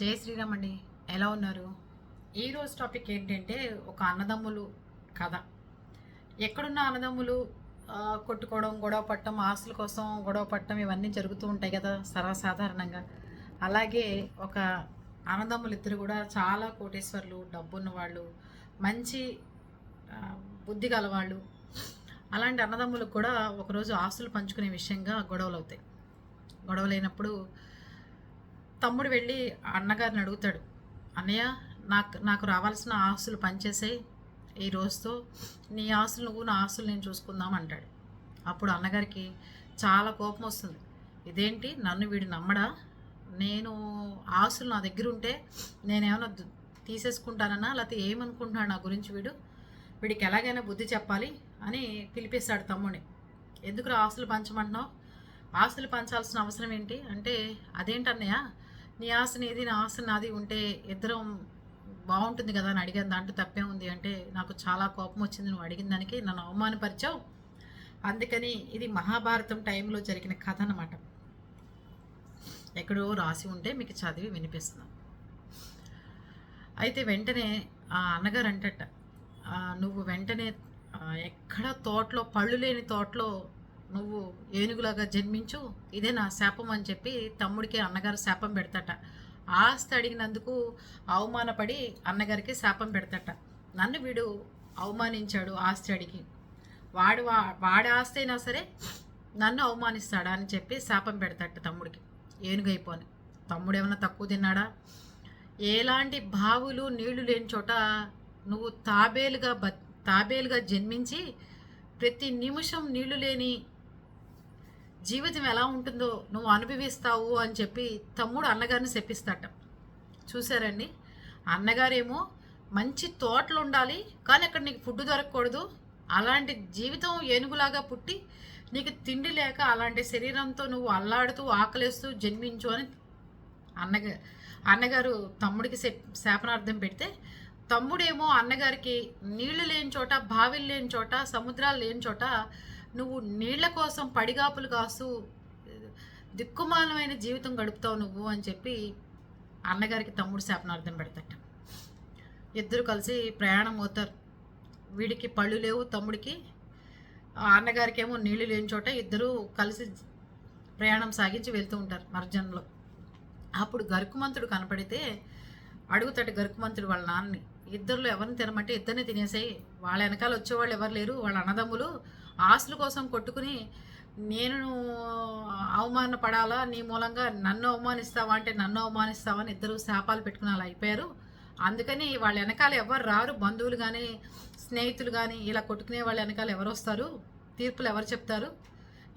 జై శ్రీరామ్ అండి. ఎలా ఉన్నారు? ఈరోజు టాపిక్ ఏంటంటే ఒక అన్నదమ్ములు కథ. ఎక్కడున్న అన్నదమ్ములు కొట్టుకోవడం గొడవ పట్టడం ఆస్తుల కోసం గొడవ పట్టడం ఇవన్నీ జరుగుతూ ఉంటాయి కదా సర్వసాధారణంగా. అలాగే ఒక అన్నదమ్ములు ఇద్దరు కూడా చాలా కోటేశ్వర్లు డబ్బున్న వాళ్ళు మంచి బుద్ధి గలవాళ్ళు. అలాంటి అన్నదమ్ములకు కూడా ఒకరోజు ఆస్తులు పంచుకునే విషయంగా గొడవలు అవుతాయి గొడవలైనప్పుడు తమ్ముడు వెళ్ళి అన్నగారిని అడుగుతాడు అన్నయ్య నాకు నాకు రావాల్సిన ఆస్తులు పనిచేసాయి ఈ రోజుతో. నీ ఆస్తులు నువ్వు నా ఆస్తులు నేను చూసుకుందాం అంటాడు. అప్పుడు అన్నగారికి చాలా కోపం వస్తుంది. ఇదేంటి? నన్ను వీడు నమ్మడా? నేను ఆస్తులు నా దగ్గర ఉంటే నేనేమైనా తీసేసుకుంటానన్నా? లేకపోతే ఏమనుకుంటున్నాడు నా గురించి వీడు? వీడికి ఎలాగైనా బుద్ధి చెప్పాలి అని పిలిపిస్తాడు తమ్ముడిని. ఎందుకు ఆస్తులు పంచమంటున్నావు? ఆస్తులు పంచాల్సిన అవసరం ఏంటి? అంటే అదేంటన్నయ్య నీ ఆశ నీది నా ఆశ నాది ఉంటే ఇద్దరం బాగుంటుంది కదా అని అడిగాను. దాంట్లో తప్పే ఉంది అంటే నాకు చాలా కోపం వచ్చింది. నువ్వు అడిగిన దానికి నన్ను అవమానపరిచావు. అందుకని ఇది మహాభారతం టైంలో జరిగిన కథ అన్నమాట. ఎక్కడో రాసి ఉంటే మీకు చదివి వినిపిస్తున్నాను అయితే వెంటనే ఆ అన్నగారు అంటట నువ్వు వెంటనే ఎక్కడ తోటలో పళ్ళు లేని తోటలో నువ్వు ఏనుగులాగా జన్మించు ఇదే నా శాపం అని చెప్పి తమ్ముడికి అన్నగారు శాపం పెడతట. ఆస్తి అడిగినందుకు అవమానపడి అన్నగారికి శాపం పెడతట. నన్ను వీడు అవమానించాడు ఆస్తి అడిగి. వాడు వా- వాడి ఆస్తి అయినా సరే నన్ను అవమానిస్తాడా అని చెప్పి శాపం పెడతట తమ్ముడికి. ఏనుగైపోని. తమ్ముడు ఏమైనా తక్కువ తిన్నాడా? ఎలాంటి బావులు నీళ్ళు లేని చోట నువ్వు తాబేలుగా బ తాబేలుగా జన్మించి ప్రతి నిమిషం నీళ్ళు లేని జీవితం ఎలా ఉంటుందో నువ్వు అనుభవిస్తావు అని చెప్పి తమ్ముడు అన్నగారిని చెప్పిస్తాట. చూసారండి అన్నగారేమో మంచి తోటలు ఉండాలి కానీ అక్కడ నీకు ఫుడ్ దొరకకూడదు. అలాంటి జీవితం ఏనుగులాగా పుట్టి నీకు తిండి లేక అలాంటి శరీరంతో నువ్వు అల్లాడుతూ ఆకలేస్తూ జన్మించు అని అన్నగా అన్నగారు తమ్ముడికి శాపనార్థం పెడితే తమ్ముడేమో అన్నగారికి నీళ్ళు లేని చోట బావిలు లేని చోట సముద్రాలు లేని చోట నువ్వు నీళ్ళ కోసం పడిగాపులు కాస్తూ దిక్కుమాలమైన జీవితం గడుపుతావు నువ్వు అని చెప్పి అన్నగారికి తమ్ముడు శాపనార్థం పెడతట. ఇద్దరు కలిసి ప్రయాణం అవుతారు వీడికి పళ్ళు లేవు తమ్ముడికి. అన్నగారికి ఏమో నీళ్ళు లేని చోట ఇద్దరు కలిసి ప్రయాణం సాగించి వెళ్తూ ఉంటారు మర్జన్లో. అప్పుడు గరుకుమంతుడు కనపడితే అడుగుతాడు గరుకుమంతుడు వాళ్ళ నాన్నని. ఇద్దరిలో ఎవరిని తినమంటే ఇద్దరిని తినేసాయి. వాళ్ళ వెనకాల వచ్చేవాళ్ళు ఎవరు లేరు. వాళ్ళ అన్నదమ్ములు ఆస్తుల కోసం కొట్టుకుని నేను అవమాన పడాలా? నీ మూలంగా నన్ను అవమానిస్తావా అంటే నన్ను అవమానిస్తావా అని ఇద్దరు శాపాలు పెట్టుకుని అలా అయిపోయారు. అందుకని వాళ్ళ వెనకాల ఎవరు రారు. బంధువులు కానీ స్నేహితులు కానీ ఇలా కొట్టుకునే వాళ్ళ వెనకాల ఎవరు వస్తారు? తీర్పులు ఎవరు చెప్తారు?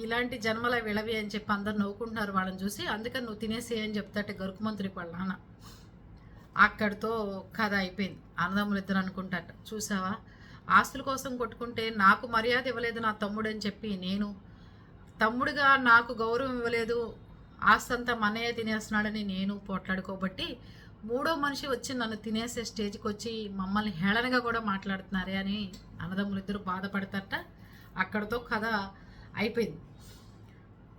ఇలాంటి జన్మల విళవి అని చెప్పి అందరు నవ్వుకుంటున్నారు వాళ్ళని చూసి. అందుకని నువ్వు తినేసి అని చెప్తాటే గరుకుమంత్రికి వాళ్ళ నాన్న. అక్కడితో కథ అయిపోయింది. అన్నదమ్ములు ఇద్దరు అనుకుంటాట చూసావా? ఆస్తుల కోసం కొట్టుకుంటే నాకు మర్యాద ఇవ్వలేదు నా తమ్ముడు అని చెప్పి నేను తమ్ముడుగా నాకు గౌరవం ఇవ్వలేదు ఆస్తి అంతా మనయ్య తినేస్తున్నాడని నేను పోట్లాడుకోబట్టి మూడో మనిషి వచ్చి నన్ను తినేసే స్టేజ్కి వచ్చి మమ్మల్ని హేళనగా కూడా మాట్లాడుతున్నారే అని అన్నదమ్ములు ఇద్దరు బాధపడతారట. అక్కడతో కథ అయిపోయింది.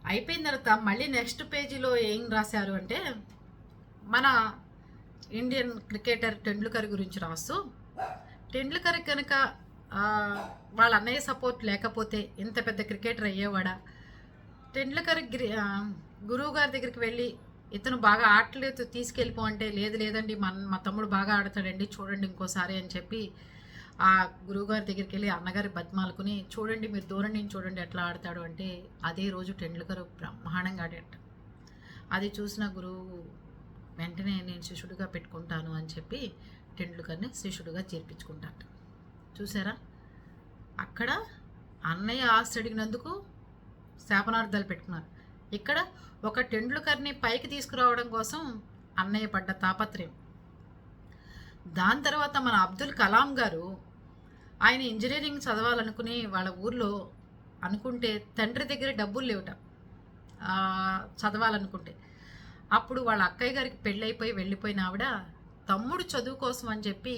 అయిపోయిన తర్వాత మళ్ళీ నెక్స్ట్ పేజీలో ఏం రాశారు అంటే మన ఇండియన్ క్రికెటర్ టెండూల్కర్ గురించి రాస్తూ టెండూల్కర్ కనుక వాళ్ళ అన్నయ్య సపోర్ట్ లేకపోతే ఇంత పెద్ద క్రికెటర్ అయ్యేవాడా? టెండూల్కర్ గురువు గారి దగ్గరికి వెళ్ళి ఇతను బాగా ఆటలేదు తీసుకెళ్ళిపో అంటే లేదు లేదండి మన మా తమ్ముడు బాగా ఆడతాడండి చూడండి ఇంకోసారి అని చెప్పి ఆ గురువుగారి దగ్గరికి వెళ్ళి అన్నగారి బతిమాలుకుని చూడండి మీరు దూరం నుంచి చూడండి ఎట్లా ఆడతాడు అంటే అదే రోజు టెండూల్కర్ బ్రహ్మాండంగా ఆడాడు అది చూసిన గురువు వెంటనే నేను శిష్యుడిగా పెట్టుకుంటాను అని చెప్పి టెండూల్కర్ని శిష్యుడిగా చేర్పించుకుంటాడు చూసారా అక్కడ అన్నయ్య ఆస్తి అడిగినందుకు శాపనార్థాలు పెట్టుకున్నారు. ఇక్కడ ఒక టెండూల్కర్ని పైకి తీసుకురావడం కోసం అన్నయ్య పడ్డ తాపత్రయం. దాని తర్వాత మన అబ్దుల్ కలాం గారు ఆయన ఇంజనీరింగ్ చదవాలనుకుని వాళ్ళ ఊర్లో అనుకుంటే తండ్రి దగ్గర డబ్బులు లేవుట. చదవాలనుకుంటే. అప్పుడు వాళ్ళ అక్కయ్య గారికి పెళ్ళైపోయి వెళ్ళిపోయిన ఆవిడ తమ్ముడు చదువు కోసం అని చెప్పి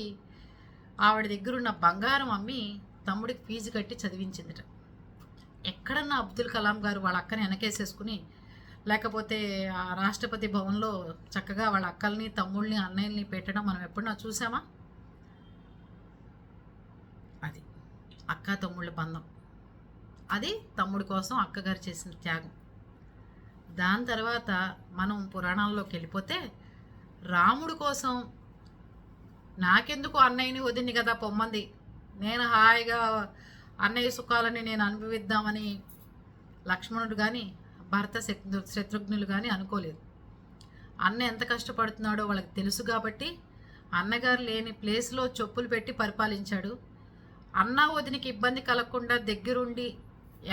ఆవిడ దగ్గర ఉన్న బంగారం అమ్మి తమ్ముడికి ఫీజు కట్టి చదివించిందిట. ఎక్కడన్నా అబ్దుల్ కలాం గారు వాళ్ళ అక్కని వెనకేసేసుకుని లేకపోతే ఆ రాష్ట్రపతి భవన్లో చక్కగా వాళ్ళ అక్కల్ని తమ్ముళ్ళని అన్నయ్యల్ని పెట్టడం మనం ఎప్పుడన్నా చూసామా? అది అక్క తమ్ముళ్ళ బంధం. అది తమ్ముడి కోసం అక్కగారు చేసిన త్యాగం. దాని తర్వాత మనం పురాణాల్లోకి వెళ్ళిపోతే రాముడు కోసం నాకెందుకు అన్నయ్యని వదిని కదా పొమ్మంది? నేను హాయిగా అన్నయ్య సుఖాలని నేను అనుభవిద్దామని లక్ష్మణుడు కానీ భర్త శత్రు శత్రుఘ్నులు కానీ అనుకోలేదు. అన్న ఎంత కష్టపడుతున్నాడో వాళ్ళకి తెలుసు కాబట్టి అన్నగారు లేని ప్లేస్లో చెప్పులు పెట్టి పరిపాలించాడు. అన్న వదినికి ఇబ్బంది కలగకుండా దగ్గరుండి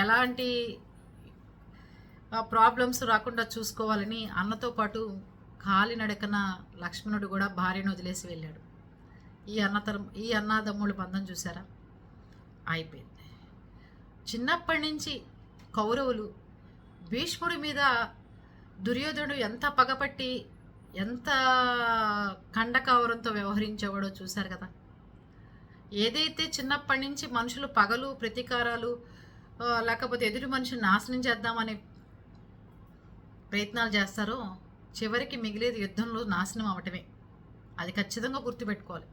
ఎలాంటి ప్రాబ్లమ్స్ రాకుండా చూసుకోవాలని అన్నతో పాటు కాలినడకన లక్ష్మణుడు కూడా భార్యను వదిలేసి వెళ్ళాడు. ఈ అన్నతరం ఈ అన్నాదమ్ముళ్ళ బంధం చూసారా? అయిపోయింది. చిన్నప్పటి నుంచి కౌరవులు భీష్ముడి మీద దుర్యోధనుడు ఎంత పగపట్టి ఎంత ఖండకావరంతో వ్యవహరించేవాడో చూశారు కదా. ఏదైతే చిన్నప్పటి నుంచి మనుషులు పగలు ప్రతీకారాలు లేకపోతే ఎదుటి మనిషిని నాశనం చేద్దామనే ప్రయత్నాలు చేస్తారో చివరికి మిగిలేది యుద్ధంలో నాశనం అవటమే అది ఖచ్చితంగా గుర్తుపెట్టుకోవాలి.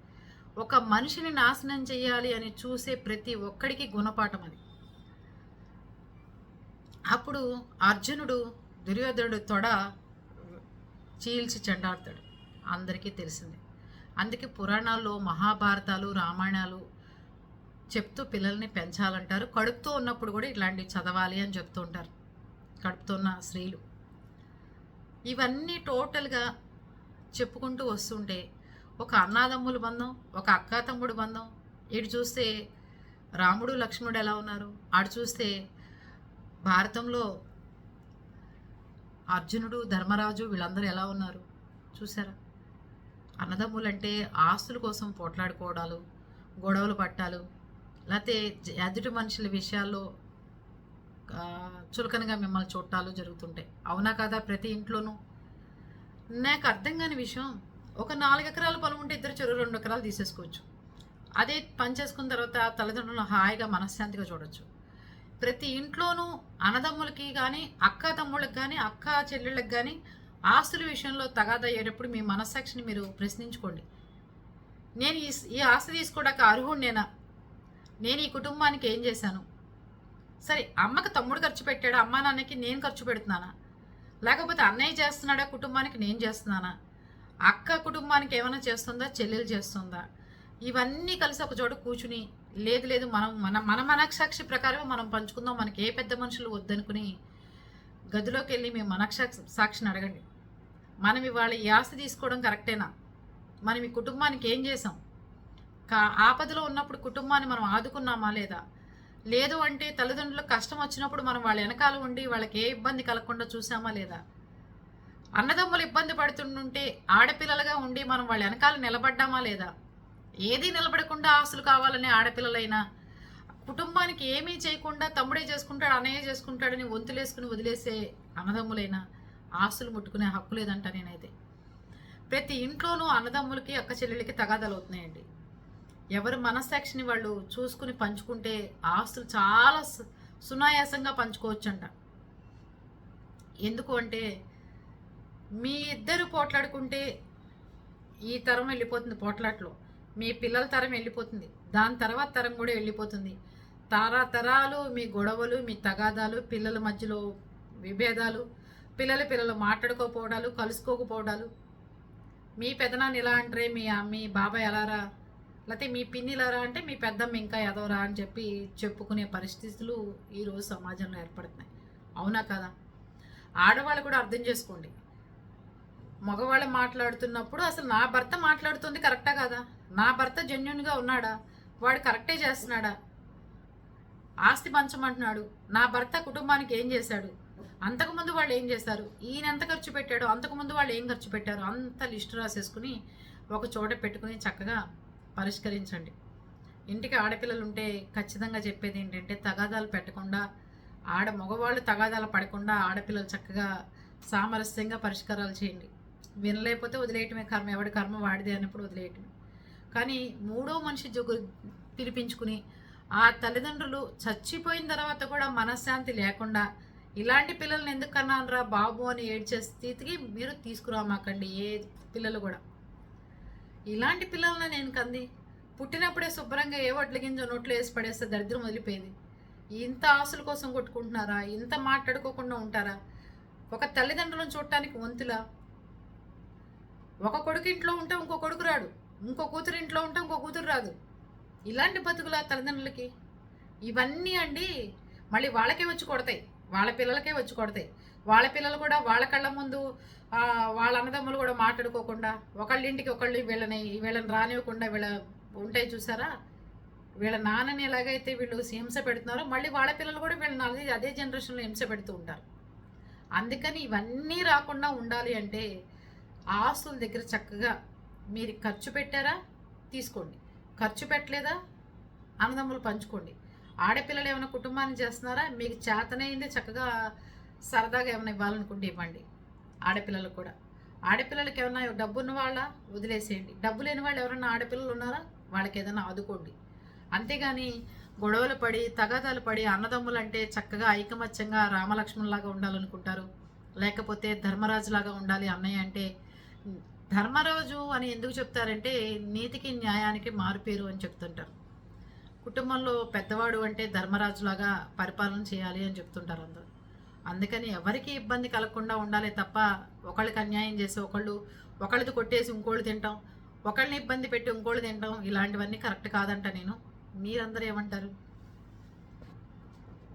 ఒక మనిషిని నాశనం చేయాలి అని చూసే ప్రతి ఒక్కడికి గుణపాఠం అది. అప్పుడు అర్జునుడు దుర్యోధనుడు తొడ చీల్చి చెండాడతాడు. అందరికీ తెలిసిందే. అందుకే పురాణాల్లో మహాభారతాలు రామాయణాలు చెప్తూ పిల్లల్ని పెంచాలంటారు. కడుపుతో ఉన్నప్పుడు కూడా ఇట్లాంటివి చదవాలి అని చెప్తూ ఉంటారు. కడుపుతో ఉన్న స్త్రీలు. ఇవన్నీ టోటల్గా చెప్పుకుంటూ వస్తుంటే ఒక అన్నాదమ్ముల బంధం ఒక అక్క తమ్ముడు బంధం. ఇటు చూస్తే రాముడు లక్ష్మణుడు ఎలా ఉన్నారు? ఆడు చూస్తే భారతంలో అర్జునుడు ధర్మరాజు వీళ్ళందరూ ఎలా ఉన్నారు? చూసారా అన్నదమ్ములంటే ఆస్తుల కోసం పోట్లాడుకోవడాలు గొడవలు పట్టాలు లేకపోతే ఎదుటి మనుషుల విషయాల్లో చులకనగా మిమ్మల్ని చూడటాలు జరుగుతుంటాయి. అవునా కదా ప్రతి ఇంట్లోనూ? నాకు అర్థం కాని విషయం ఒక నాలుగు ఎకరాల పొలం ఉంటే ఇద్దరు చెరువు రెండు ఎకరాలు తీసేసుకోవచ్చు. అదే పని చేసుకున్న తర్వాత తల్లిదండ్రులను హాయిగా మనశ్శాంతిగా చూడొచ్చు. ప్రతి ఇంట్లోనూ అన్నదమ్ములకి కానీ అక్క తమ్ముళ్ళకి కానీ అక్క చెల్లెళ్ళకి కానీ ఆస్తుల విషయంలో తగాదా అయ్యేటప్పుడు మీ మనస్సాక్షిని మీరు ప్రశ్నించుకోండి. నేను ఈ ఈ ఆస్తి తీసుకోవడానికి అర్హుడినేనా నేను ఈ కుటుంబానికి ఏం చేశాను? సరే అమ్మకి తమ్ముడు ఖర్చు పెట్టాడు? అమ్మా నాన్నకి నేను ఖర్చు పెడుతున్నానా? లేకపోతే అన్నయ్య చేస్తున్నాడా? కుటుంబానికి నేను చేస్తున్నానా? అక్క కుటుంబానికి ఏమైనా చేస్తుందా? చెల్లెలు చేస్తుందా? ఇవన్నీ కలిసి ఒక చోట కూర్చుని లేదు లేదు మనం మన మన మనసాక్షి ప్రకారం మనం పంచుకుందాం. మనకి ఏ పెద్ద మనుషులు వద్దనుకుని గదిలోకి వెళ్ళి మేము మనసాక్షి సాక్షిని అడగండి. మనం ఇవాళ ఈ ఆస్తి తీసుకోవడం కరెక్టేనా? మనం ఈ కుటుంబానికి ఏం చేసాం కా ఆపదలో ఉన్నప్పుడు కుటుంబాన్ని మనం ఆదుకున్నామా లేదా? లేదు అంటే తల్లిదండ్రులకు కష్టం వచ్చినప్పుడు మనం వాళ్ళ వెనకాల ఉండి వాళ్ళకి ఏ ఇబ్బంది కలగకుండా చూసామా లేదా? అన్నదమ్ములు ఇబ్బంది పడుతుంటే ఆడపిల్లలుగా ఉండి మనం వాళ్ళ వెనకాల నిలబడ్డామా లేదా? ఏది నిలబడకుండా ఆస్తులు కావాలనే ఆడపిల్లలైనా కుటుంబానికి ఏమీ చేయకుండా తమ్ముడే చేసుకుంటాడు అన్నయ్య చేసుకుంటాడని వంతులేసుకుని వదిలేసే అన్నదమ్ములైనా ఆస్తులు ముట్టుకునే హక్కు లేదంట నేనైతే. ప్రతి ఇంట్లోనూ అన్నదమ్ములకి అక్క చెల్లెలకి తగాదాలు అవుతున్నాయండి. ఎవరి మనస్సాక్షిని వాళ్ళు చూసుకుని పంచుకుంటే ఆస్తులు చాలా సునాయాసంగా పంచుకోవచ్చంట. ఎందుకు అంటే మీ ఇద్దరు పోట్లాడుకుంటే ఈ తరం వెళ్ళిపోతుంది పోట్లాట్లో. మీ పిల్లల తరం వెళ్ళిపోతుంది. దాని తర్వాత తరం కూడా వెళ్ళిపోతుంది. తరతరాలు మీ గొడవలు మీ తగాదాలు పిల్లల మధ్యలో విభేదాలు పిల్లలు పిల్లలు మాట్లాడుకోకపోవడాలు కలుసుకోకపోవడాలు. మీ పెదనాన్న ఇలా అంటారే? మీ మీ బాబాయ్ ఎలారా లేకపోతే మీ పిన్నిలారా అంటే మీ పెద్దమ్మ ఇంకా ఎదవరా అని చెప్పి చెప్పుకునే పరిస్థితులు ఈరోజు సమాజంలో ఏర్పడుతున్నాయి. అవునా కదా? ఆడవాళ్ళు కూడా అర్థం చేసుకోండి. మగవాళ్ళు మాట్లాడుతున్నప్పుడు అసలు నా భర్త మాట్లాడుతుంది కరెక్టా కదా? నా భర్త జెన్యున్గా ఉన్నాడా? వాడు కరెక్టే చేస్తున్నాడా? ఆస్తి పంచమంటున్నాడు. నా భర్త కుటుంబానికి ఏం చేశాడు? అంతకుముందు వాళ్ళు ఏం చేశారు? ఈయన ఎంత ఖర్చు పెట్టాడు అంతకుముందు వాళ్ళు ఏం ఖర్చు పెట్టారు అంత లిస్టు రాసేసుకుని ఒక చోట పెట్టుకుని చక్కగా పరిష్కరించండి. ఇంటికి ఆడపిల్లలు ఉంటే ఖచ్చితంగా చెప్పేది ఏంటంటే తగాదాలు పెట్టకుండా ఆడ మగవాళ్ళు తగాదాలు పడకుండా ఆడపిల్లలు చక్కగా సామరస్యంగా పరిష్కారాలు చేయండి. వినలేకపోతే వదిలేయటమే కర్మ ఎవడి కర్మ వాడిదే అన్నప్పుడు వదిలేయటమే. కానీ మూడో మనిషి జోగు పిలిపించుకుని ఆ తల్లిదండ్రులు చచ్చిపోయిన తర్వాత కూడా మనశ్శాంతి లేకుండా ఇలాంటి పిల్లల్ని ఎందుకు కన్నానరా బాబు అని ఏడ్చే స్థితికి మీరు తీసుకురామాకండి ఏ పిల్లలు కూడా. ఇలాంటి పిల్లల్ని నేను కంది. పుట్టినప్పుడే శుభ్రంగా ఏ వడ్ల గింజ నోట్లో వేసి పడేస్తే దరిద్రం వదిలిపోయింది. ఇంత ఆశల కోసం కొట్టుకుంటున్నారా? ఇంత మాట్లాడుకోకుండా ఉంటారా? ఒక తల్లిదండ్రులను చూడటానికి వంతులా? ఒక కొడుకు ఇంట్లో ఉంటే ఇంకో కొడుకు రాడు. ఇంకో కూతురు ఇంట్లో ఉంటే ఇంకో కూతురు రాదు. ఇలాంటి బతుకుల తల్లిదండ్రులకి ఇవన్నీ అండి మళ్ళీ వాళ్ళకే వచ్చి కొడతాయి. వాళ్ళ పిల్లలకే వచ్చి కొడతాయి. వాళ్ళ పిల్లలు కూడా వాళ్ళ కళ్ళ ముందు వాళ్ళ అన్నదమ్ములు కూడా మాట్లాడుకోకుండా ఒకళ్ళ ఇంటికి ఒకళ్ళు వీళ్ళని వీళ్ళని రానివ్వకుండా వీళ్ళ ఉంటాయి చూసారా? వీళ్ళ నాన్నని ఎలాగైతే వీళ్ళు హింస పెడుతున్నారో మళ్ళీ వాళ్ళ పిల్లలు కూడా వీళ్ళని అదే అదే జనరేషన్లో హింస పెడుతూ ఉంటారు. అందుకని ఇవన్నీ రాకుండా ఉండాలి అంటే ఆస్తుల దగ్గర చక్కగా మీరు ఖర్చు పెట్టారా? తీసుకోండి. ఖర్చు పెట్టలేదా? అన్నదమ్ములు పంచుకోండి. ఆడపిల్లలు ఏమైనా కుటుంబాన్ని చేస్తున్నారా? మీకు చేతనైంది చక్కగా సరదాగా ఏమైనా ఇవ్వాలనుకుంటే ఇవ్వండి. ఆడపిల్లలకు కూడా. ఆడపిల్లలకి ఏమైనా డబ్బు ఉన్న వాళ్ళ? వదిలేసేయండి. డబ్బు లేని వాళ్ళు ఎవరైనా ఆడపిల్లలు ఉన్నారా? వాళ్ళకి ఏదైనా ఆదుకోండి. అంతేగాని గొడవలు పడి తగాదాలు పడి అన్నదమ్ములు అంటే చక్కగా ఐకమత్యంగా రామలక్ష్మణ్లాగా ఉండాలనుకుంటారు. లేకపోతే ధర్మరాజులాగా ఉండాలి అన్నయ్య అంటే ధర్మరాజు అని ఎందుకు చెప్తారంటే నీతికి న్యాయానికి మారుపేరు అని చెప్తుంటారు. కుటుంబంలో పెద్దవాడు అంటే ధర్మరాజులాగా పరిపాలన చేయాలి అని చెప్తుంటారు అందరూ. అందుకని ఎవరికి ఇబ్బంది కలగకుండా ఉండాలి తప్ప ఒకళ్ళకి అన్యాయం చేసి ఒకళ్ళు ఒకళ్ళది కొట్టేసి ఇంకోళ్ళు తింటాం ఒకళ్ళని ఇబ్బంది పెట్టి ఇంకోళ్ళు తింటాం ఇలాంటివన్నీ కరెక్ట్ కాదంట నేను. మీరందరూ ఏమంటారు?